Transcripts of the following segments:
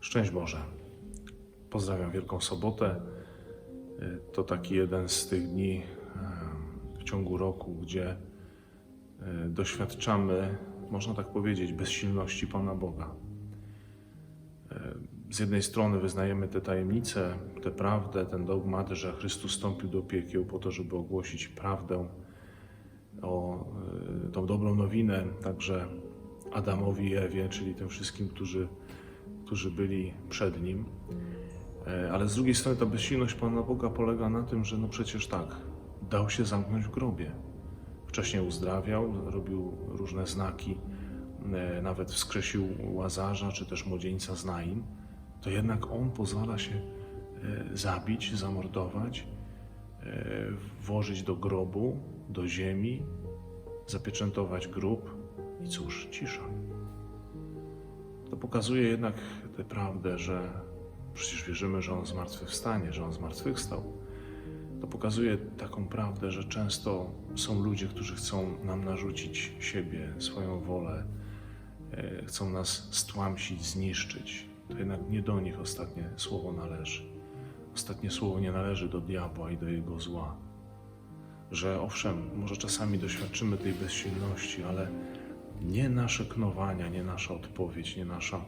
Szczęść Boże. Pozdrawiam Wielką Sobotę. Y, To taki jeden z tych dni e, w ciągu roku, gdzie e, doświadczamy, można tak powiedzieć, bezsilności Pana Boga. Z jednej strony wyznajemy te tajemnice, tę prawdę, ten dogmat, że Chrystus stąpił do piekieł po to, żeby ogłosić prawdę o tą dobrą nowinę także Adamowi i Ewie, czyli tym wszystkim, którzy, którzy byli przed nim. E, Ale z drugiej strony ta bezsilność Pana Boga polega na tym, że no przecież tak, dał się zamknąć w grobie. Wcześniej uzdrawiał, robił różne znaki, e, nawet wskrzesił Łazarza, czy też młodzieńca z Naim, to jednak On pozwala się e, zabić, zamordować, włożyć do grobu, do ziemi, zapieczętować grób i cóż, cisza. To pokazuje jednak tę prawdę, że przecież wierzymy, że On zmartwychwstanie, że On zmartwychwstał. To pokazuje taką prawdę, że często są ludzie, którzy chcą nam narzucić siebie, swoją wolę, e, chcą nas stłamsić, zniszczyć. To jednak nie do nich ostatnie słowo należy. Ostatnie słowo nie należy do diabła i do jego zła. Że owszem, może czasami doświadczymy tej bezsilności, ale nie nasze knowania, nie nasza odpowiedź, nie nasza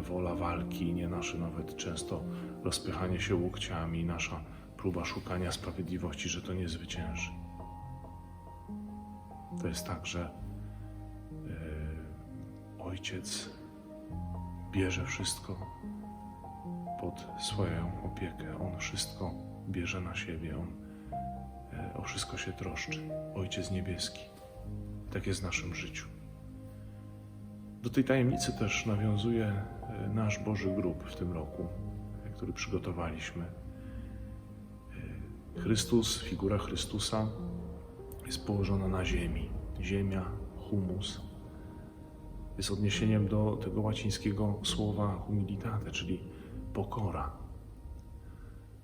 wola walki, nie nasze nawet często rozpychanie się łokciami, nasza próba szukania sprawiedliwości, że to nie zwycięży. To jest tak, że e, Ojciec bierze wszystko pod swoją opiekę. On wszystko bierze na siebie. On o wszystko się troszczy. Ojciec niebieski. Tak jest w naszym życiu. Do tej tajemnicy też nawiązuje e, nasz Boży Grób w tym roku, e, który przygotowaliśmy. E, Chrystus, figura Chrystusa jest położona na ziemi. Ziemia, humus jest odniesieniem do tego łacińskiego słowa humilitate, czyli pokora.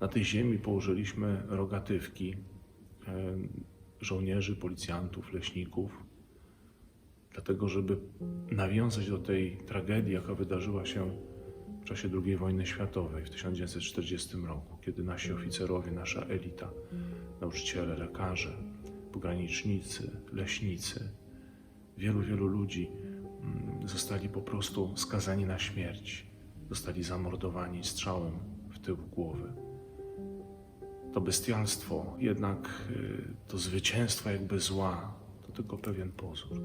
Na tej ziemi położyliśmy rogatywki e, żołnierzy, policjantów, leśników, dlatego żeby nawiązać do tej tragedii, jaka wydarzyła się w czasie II wojny światowej w 1940 roku, kiedy nasi oficerowie, nasza elita, nauczyciele, lekarze, pogranicznicy, leśnicy, wielu, wielu ludzi mm, zostali po prostu skazani na śmierć, zostali zamordowani strzałem w tył głowy. To bestialstwo, jednak y, to zwycięstwo jakby zła, to tylko pewien pozór.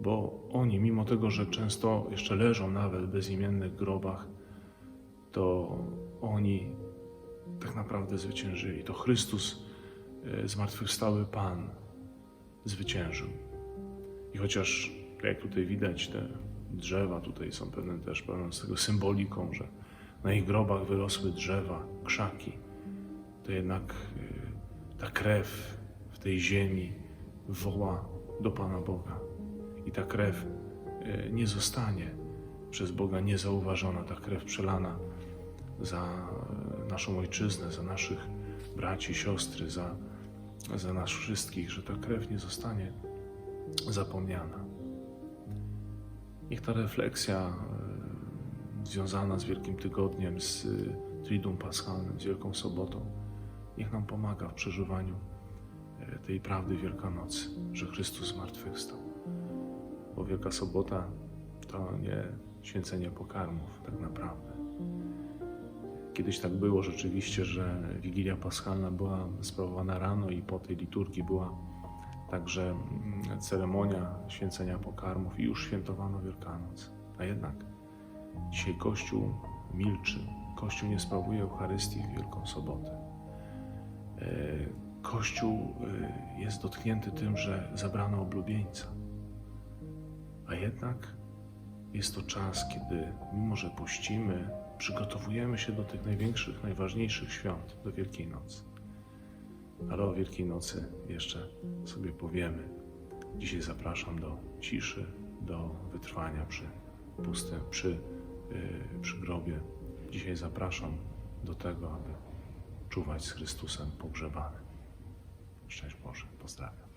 Bo oni, mimo tego, że często jeszcze leżą nawet w bezimiennych grobach, to oni tak naprawdę zwyciężyli. To Chrystus, y, zmartwychwstały Pan, zwyciężył. I chociaż, jak tutaj widać, te drzewa tutaj są pewne też pełną z tego symboliką, że na ich grobach wyrosły drzewa, krzaki, to jednak y, ta krew w tej ziemi woła do Pana Boga. I ta krew y, nie zostanie przez Boga niezauważona, ta krew przelana za y, naszą ojczyznę, za naszych braci, siostry, za, za nas wszystkich, że ta krew nie zostanie zapomniana. Niech ta refleksja związana z Wielkim Tygodniem, z Triduum Paschalnym, z Wielką Sobotą, niech nam pomaga w przeżywaniu y, tej prawdy Wielkanocy, że Chrystus zmartwychwstał. Bo Wielka Sobota to nie święcenie pokarmów, tak naprawdę. Kiedyś tak było rzeczywiście, że Wigilia Paschalna była sprawowana rano i po tej liturgii była także mm, ceremonia święcenia pokarmów i już świętowano Wielkanoc. A jednak dzisiaj Kościół milczy. Kościół nie sprawuje Eucharystii w Wielką Sobotę. E, Kościół e, jest dotknięty tym, że zabrano oblubieńca. A jednak jest to czas, kiedy mimo, że pościmy, przygotowujemy się do tych największych, najważniejszych świąt, do Wielkiej Nocy. Ale o Wielkiej Nocy jeszcze sobie powiemy. Dzisiaj zapraszam do ciszy, do wytrwania przy pustym, przy, yy, przy grobie. Dzisiaj zapraszam do tego, aby czuwać z Chrystusem pogrzebanym. Szczęść Boże, pozdrawiam.